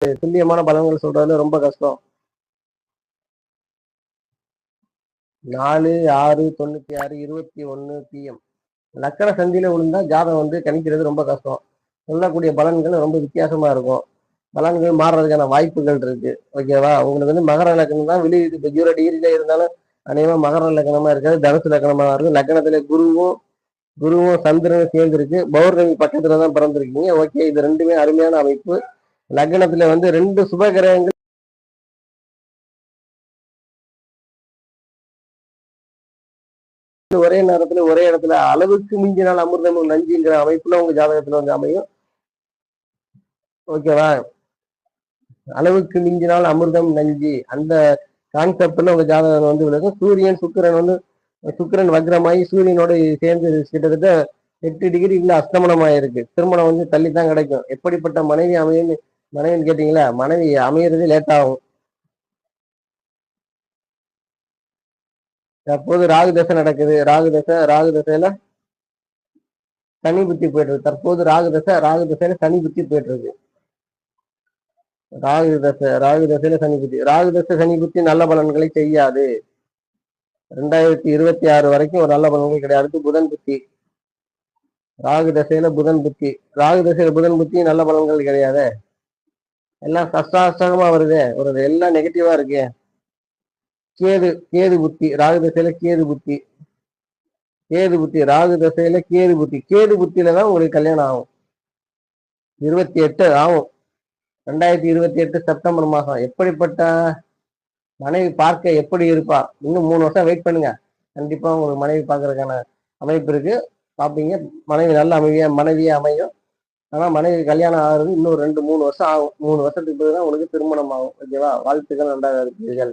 துல்லியமான பலன்கள் சொல்றதுல ரொம்ப கஷ்டம். நாலு ஆறு தொண்ணூத்தி ஆறு இருபத்தி ஒன்னு பிஎம் லக்கண சந்தியில விழுந்தா ஜாதகம் வந்து கணிக்கிறது ரொம்ப கஷ்டம். சொல்லக்கூடிய பலன்கள் ரொம்ப வித்தியாசமா இருக்கும். பலன்கள் மாறுறதுக்கான வாய்ப்புகள் இருக்கு. ஓகேவா? உங்களுக்கு வந்து மகர லக்கணம் தான் வெளியுது இப்போ ஜீரோ டிகிரில இருந்தாலும் அநேகமா மகர லக்கணமா இருக்காது தனுசு லக்கணமா இருக்கும் லக்கணத்துல குருவும் குருவும் சந்திரனும் சேர்ந்துருக்கு. பௌர்ணமி பக்கத்துல தான் பிறந்திருக்கீங்க. ஓகே இது ரெண்டுமே அருமையான அமைப்பு. லக்னத்துல வந்து ரெண்டு சுப கிரகங்கள் ஒரே நேரத்துல ஒரே இடத்துல அளவுக்கு மிஞ்சினால் அமிர்தம் நஞ்சுங்கிற அமைப்புல உங்க ஜாதகத்துல வந்து அமையும். ஓகேவா? அளவுக்கு மிஞ்சினால் அமிர்தம் நஞ்சு. அந்த கான்செப்ட்ல உங்க ஜாதகம் வந்து விளக்கும். சூரியன் சுக்கிரன் வந்து சுக்கிரன் வக்ரமாயி சூரியனோட சேர்ந்து கிட்டத்தட்ட எட்டு டிகிரி இல்ல அஸ்தமனமாயிருக்கு. திருமணம் வந்து தள்ளி தான் கிடைக்கும். எப்படிப்பட்ட மனைவி அமையும்னு மனைவின்னு கேட்டீங்களா? மனைவி அமையிறது லேட் ஆகும். தற்போது ராகு தசை நடக்குது. ராகு தசை ராகு தசையில சனி புத்தி போயிட்டு இருக்கு. தற்போது ராகு தசை ராகு தசையில சனி புத்தி போயிட்டு இருக்கு. ராகு தசை ராகு தசையில சனி புத்தி. ராகு தசை சனி புத்தி நல்ல பலன்களை செய்யாது. ரெண்டாயிரத்தி இருபத்தி ஆறு வரைக்கும் ஒரு நல்ல பலன்கள் கிடையாது. அடுத்து புதன் புத்தி. ராகு தசையில புதன் புத்தி. ராகு தசையில புதன் புத்தி நல்ல பலன்கள் கிடையாது? எல்லாம் கஷ்டாஷ்டகமா வருதே. ஒரு எல்லாம் நெகட்டிவா இருக்கு. கேது கேது புத்தி ராகு தசையில கேது புத்தி. கேது புத்தி ராகு தசையில கேது புத்தி. கேது புத்தியில தான் உங்களுக்கு கல்யாணம் ஆகும். இருபத்தி எட்டு ஆகும். ரெண்டாயிரத்தி இருபத்தி எட்டு செப்டம்பர் மாசம் எப்படிப்பட்ட மனைவி பார்க்க எப்படி இருப்பா? இன்னும் மூணு வருஷம் வெயிட் பண்ணுங்க. கண்டிப்பா உங்களுக்கு மனைவி பார்க்கறதுக்கான அமைப்பு இருக்கு. பார்ப்பீங்க மனைவி நல்ல அமைதியா மனைவியே அமையும். ஆனால் மனைவி கல்யாணம் ஆகிறது இன்னும் ரெண்டு மூணு வருஷம் ஆகும். மூணு வருஷத்துக்கு பிறகுதான் உனக்கு திருமணம் ஆகும் ஓகேவா? வாழ்த்துக்கள் நன்றாக இருப்பீர்கள்